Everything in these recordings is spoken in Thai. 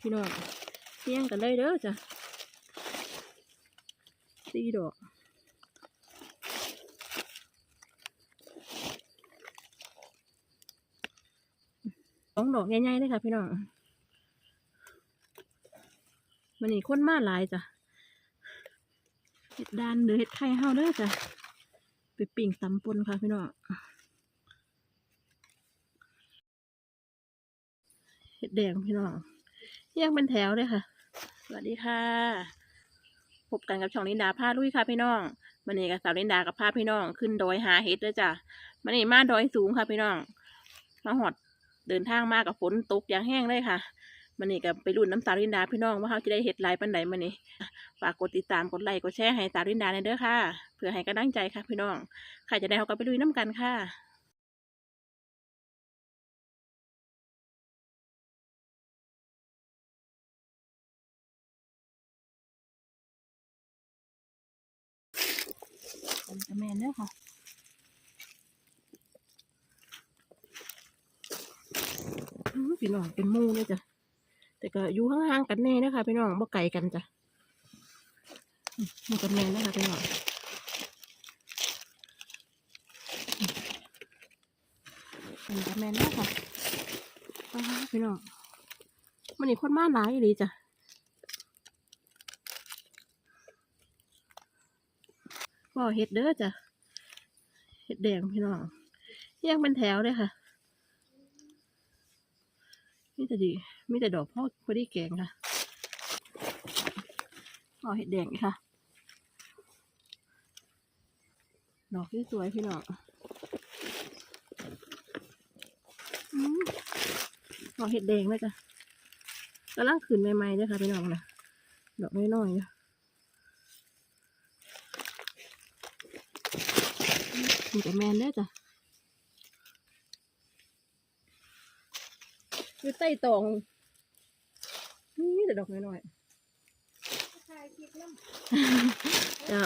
พี่น้องเที่ยงกันเลยเด้อจ้ะสี่ดอกสองดอกใหญ่ๆเลยค่ะพี่น้องมันนี่คนมาหลายจ้ะเห็ดดานหรือเห็ดไข่เฮาเด้อจ้ะไปปิ่งตำปนค่ะพี่น้องเห็ดแดงพี่น้อง เรียงเป็นแถวเลยค่ะ สวัสดีค่ะ พบกันกับช่องลินดาพาลุยค่ะพี่น้องมันนี่กับสาวลินดากับพาพี่น้อง ขึ้นดอยหาเห็ดเด้อจ้ะมันนี่มาดอยสูงค่ะพี่น้อง มาหอดเดินทางมากับฝนตกอย่างแห้งเลยค่ะมันนี่กับไปรุ่นน้ำสาวลินดาพี่น้องว่าเขาจะได้เห็ดหลายปันไหนมันนี่ฝากกดติดตามกดไลค์กดแชร์ให้สาวลินดาในอยเด้อค่ะ เพื่อให้กำลังใจค่ะพี่น้องใครจะได้เขาก็ไปลุยน้ำกันค่ะ ผมจะแมนเด้อค่ะอื้อพี่น้องเป็นมู่เลยจ้ะแต่ก็อยู่ห่างๆกันแน่นะคะพี่น้องบ่ไกลกันจ้ะอืมนี่ก็แมนนะคะพี่น้องอืมนี่ก็แมนเด้อค่ะพี่น้องมันนี่คนมาหลายอีหลีจ้ะ ก็เห็ดเด้อจ้ะเห็ดแดงพี่น้องเรียงเป็นแถวเลยค่ะมีแต่ดีมีแต่ดอกพ่อพอดีแกงค่ะก็เห็ดแดงค่ะ ดอกที่สวยพี่น้องอืมก็เห็ดแดงเลยจ้ะกำลังขึ้นใหม่ๆเลยค่ะพี่น้องนะดอกน้อยๆ เนาะมีแต่แมนได้อจ้ะอยู่ใต้ตองนี่แต่ดอกน้อยๆเจ้า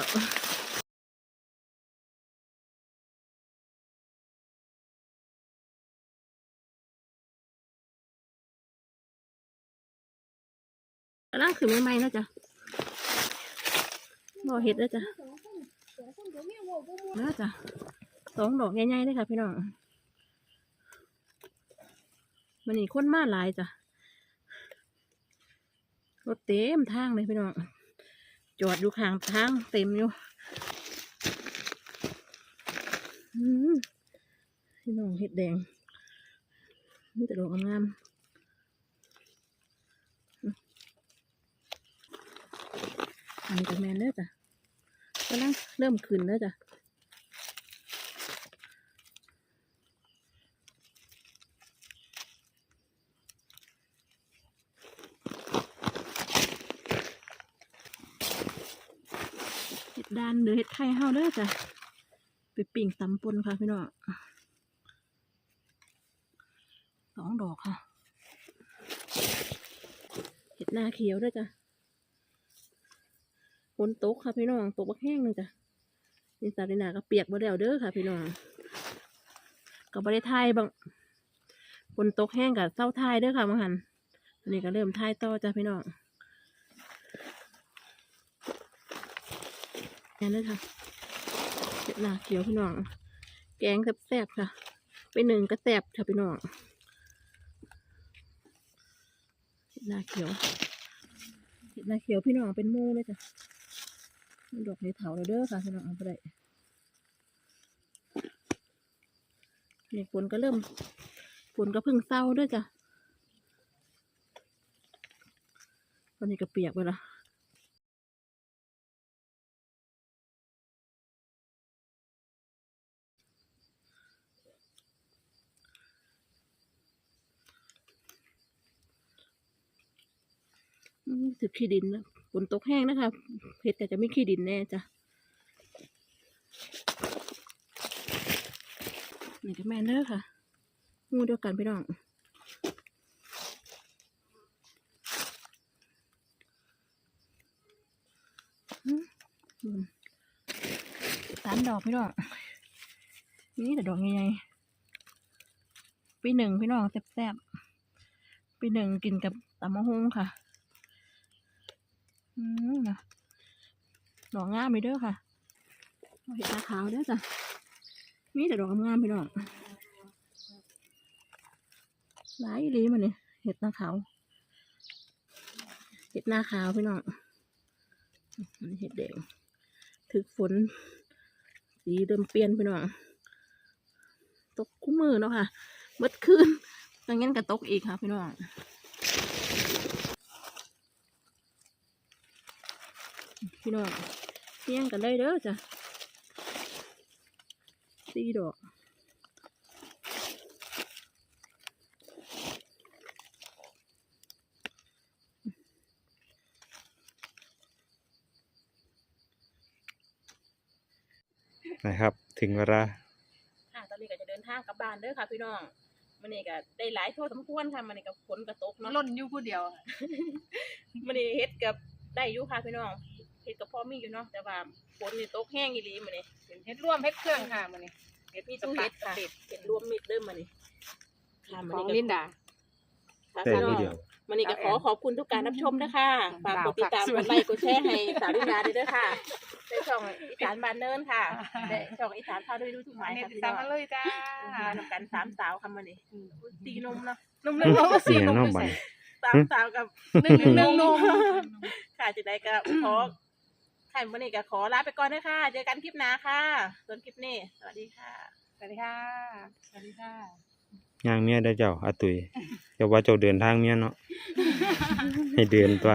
กำลังขึ้นใหม่ๆแล้วจ้ะรอเห็ดแล้วจ้ะ นะจ้ะสองดอกใหญ่ๆเลยค่ะพี่น้องมันนี่คนมาหลายจ้ะรถเต็มทางเลยพี่น้องจอดอยู่ข้างทางเต็มอยู่พี่น้องเห็ดแดงนี่แต่ดอกงามอันนี้ก็แมนเด้อจ้ะำลังเริ่มขึ้นแล้วจ้ะเห็ดดานหรือเห็ดไข่เฮาเด้อจ้ะไปปิ่งตำปนค่ะพี่น้องสองดอกค่ะ เห็ดนาเขียวด้วยจ้ะ ฝนตกค่ะพี่น้องตกบักแห้งหนึงจ้ะนี่สารินาก็เปียกบ่แล้วเด้อค่ะ พี่น้องก็บ่ได้ทายบางฝนตกแห้งกับเศร้าทายเด้อค่ะมังหันอันนี้ก็เริ่มทายต่อจ้ะพี่น้องแอนเลยค่ะเห็ดหนาเขียวพี่น้อง แกงแซ่บๆค่ะ ไปหนึ่งก็แซ่บค่ะพี่น้องเห็ดหนาเขียวเห็ดหนาเขียวพี่น้องเป็นมูเลยจ้ะ ดอกในเถาเลยเด้อค่ะพี่น้องเอาไปได้เนี่ยฝนก็เริ่มฝนก็เพิ่งเศร้าด้วยจ้ะตอนนี้ก็เปียกไปละสึกขี้ดินนะ นตกแห้งนะคะเห็ดก็จะไม่ขี้ดินแน่จ้ะนี่ก็แมนเนอร์ค่ะงูเดียวกันพี่น้องสามดอกพี่น้องนี่แต่ดอกใหญ่ๆปีหนึ่งพี่น้องแซ่บๆไปหนึ่งกินกับตำมะฮุงค่ะ อืมนะดอกงามไปเด้อค่ะเห็ดตาขาวเด้อจ้ะมีแต่ดอกงามๆพี่น้องหลายลีมันนี่เห็ดหน้าขาวเห็ดหน้าขาวพี่น้องอันนี้เห็ดแดงถึกฝน สีเริ่มเปลี่ยนพี่น้องตกคู่มือเนาะค่ะเมื่อคืนดังนั้นก็ตกอีกค่ะพี่น้อง พี่น้องเลี้ยงกันได้เด้อจ้ะสี่ดอกนะครับ ถึงเวลาค่ะตอนนี้ก็จะเดินทางกลับบ้านเด้อค่ะพี่น้องมันนี่ก็ได้หลายโทษสมควรค่ะมันนี่ก็ฝนก็ตกเนาะล่นอยู่ผู้เดียวค่ะมันนี่เฮ็ดกับได้อยู่ค่ะพี่น้อง เฮ็ดกับพ่อมีอยู่เนาะแต่ว่าฝนนี่ตกแห้งอีหลีมันนี่เป็นเฮ็ดร่วมเฮ็ดเครื่องค่ะมื้อนี้เฮ็ดมีมีตู้ตู้เฮ็เฮ็ดดกับค่ะเฮ็ดเฮ็ดรวมมิตรเด้อมันนี่ค่ะมันของนี่ลิก็นดาค่ะแต่พี่น้อผู้งเดียวมันนี่ก็ขอขอบคุณทุกการรับชมนะคะฝากกดติดตามฝากกดไลค์กดแชร์ให้สาวลินดาด้วยเด้อค่ะในช่องอีสานบานเนินค่ะและช่องอีสานพาด้วยดูทุกหมายเฮ็ดค่ะพี่ตาน้องมมาเลยจ้ามานำกันสามสาวค่ะมันนี่ตีนมเนาะนุ่มๆก็เสีสียงนุ่มน้องๆบันใส่สามสาวกับหนึ่งหนึ่งหนึ่งนม ค่ะจะได้ก็ขอ ค่ะวันนี้ก็ขอลาไปก่อนนะคะเจอกันคลิปหน้าค่ะ ส่วนคลิปนี้ สวัสดีค่ะ สวัสดีค่ะ สวัสดีค่ะ ย่างเมียได้เจ้าอาตุยเจ้าว่าเจ้าเดินทางเมียเนาะ ให้เดินตัว